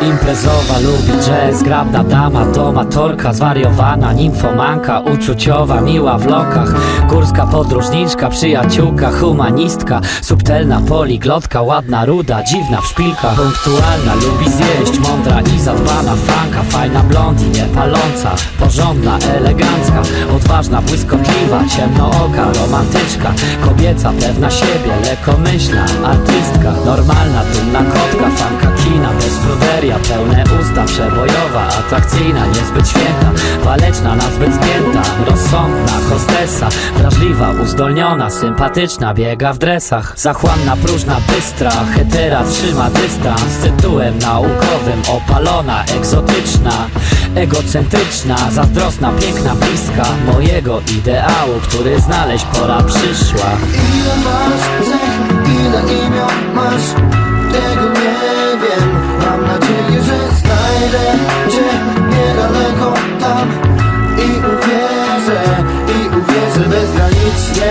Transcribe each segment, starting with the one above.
Imprezowa lubi jazz, grabna dama, domatorka Zwariowana, nimfomanka, uczuciowa, miła w lokach. Górska podróżniczka, przyjaciółka, humanistka Subtelna poliglotka, ładna, ruda, dziwna w szpilkach. Punktualna, lubi zjeść, mądra i zadbana Franka, fajna blondie, paląca, porządna, elegancka Odważna, błyskotliwa, ciemnooka, romantyczka Kobieca, pewna siebie, lekkomyślna, artystka Normalna, dumna kotka, fanka kina, bez pruderia Pełne usta, przebojowa, atrakcyjna, niezbyt święta Waleczna, nazbyt zgięta, rozsądna, hostesa Wrażliwa, uzdolniona, sympatyczna, biega w dresach Zachłanna, próżna, bystra, hetera, trzyma dystans Z tytułem naukowym, opalona, egzotyczna Egocentryczna, zazdrosna, piękna, bliska Mojego ideału, który znaleźć pora przyszła. Ile masz cech, ile imion masz Tego nie wiem znajdę Cię niedaleko tam I uwierzę, i uwierzę bezgranicznie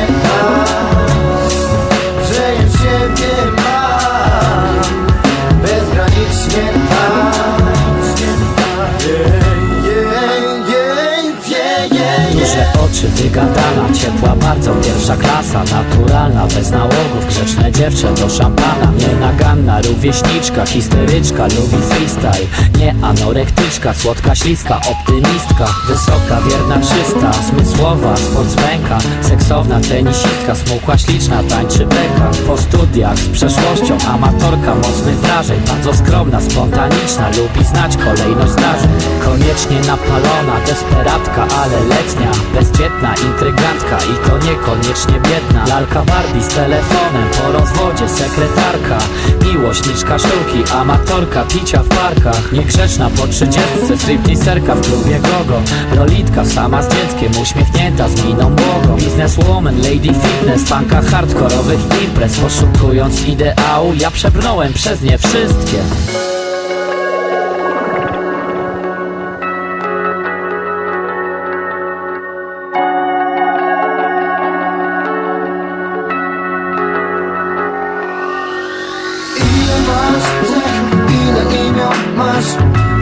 Oczy, wygadana, ciepła, bardzo pierwsza klasa Naturalna, bez nałogów, grzeczne dziewczę do szampana Nienaganna, rówieśniczka, histeryczka, lubi freestyle Nie anorektyczka, słodka, śliska, optymistka Wysoka, wierna, czysta, zmysłowa, sportsmenka Seksowna, tenisistka, smukła, śliczna, tańczy beka. Po studiach z przeszłością, amatorka mocnych wrażeń Bardzo skromna, spontaniczna, lubi znać kolejność zdarzeń Koniecznie napalona, desperatka, ale letnia Bezdzietna, intrygantka i to niekoniecznie biedna. Lalka Barbie z telefonem, po rozwodzie sekretarka. Miłośniczka sztuki, amatorka picia w parkach. Niegrzeczna po trzydziestce, stripteaserka w klubie gogo. Lolitka sama z dzieckiem, uśmiechnięta z miną błogą Bizneswoman, lady fitness, fanka hardkorowych imprez. Poszukując ideału, ja przebrnąłem przez nie wszystkie 在一两一秒，马上。